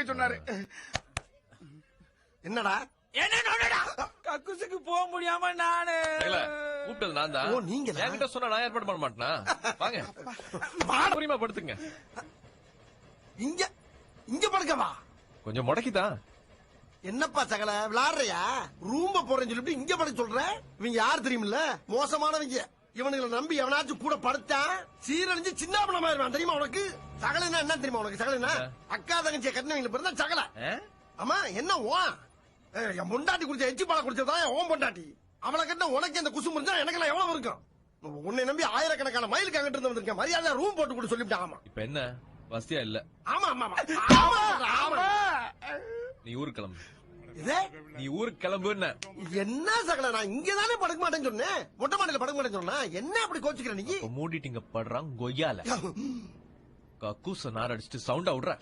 சொன்னாரு. என்னடா? கக்குசுக்கு போக முடியாம நானு. கூப்பிட்டது நான் தான். ஓ, நீங்களா? என்கிட்ட சொன்னா நான் ஏற்பாடு பண்ண மாட்டேனா? வாங்க. உரிமை படுத்துங்க. இங்க இங்க படுக்கவா கொஞ்சம் முடக்கிதான் என்னப்பா சகல விளாடுறியா? ரூம்ப போறேன்னு சொல்லிட்டு இங்க படுக்க சொல்ற? இவங்க யார் தெரியுமில்ல? மோசமானவங்க. இவனுங்களை நம்பி எவனாச்சும் கூட படுத்தா சீரழிஞ்சு சின்ன பணமாயிருவான் தெரியுமா உனக்கு? சகலனா என்ன தெரியுமா உனக்கு? சகலனா அக்கா தங்கச்சியை கட்டினவங்க பிறந்தா சகல? ஆமா என்ன ஓ என் பொண்டாட்டி குடிச்ச எச்சி பாலை குடிச்சதா? ஓன் பொண்டாட்டி? அவளை கட்டின உனக்கு இந்த குசு முடிஞ்சா எனக்கெல்லாம் எவ்வளவு இருக்கும் உன்னை நம்பி ஆயிரக்கணக்கான மைலுக்கு அங்கிட்டு இருந்து வந்திருக்கேன். மரியாதை ரூம் போட்டு கூட சொல்லிவிட்டேன் ஆமா. இப்ப என்ன? வசதியா இல்ல? ஆமா ஆமா ஆமா ஆமா. நீ ஊருக்கு கிளம்பு. நீ ஊருக்கு கிளம்புன்ன என்ன? சகல நான் இங்க தானே படுக்க மாட்டேன்னு சொன்னேன். மொட்டை மாடியில படுக்க மாட்டேன்னு சொன்னா என்ன அப்படி கோச்சுக்கிற நீ? மூடிட்டிங்க படுறான் கொய்யால. கக்கூச நார் அடிச்சுட்டு சவுண்டா விடுற.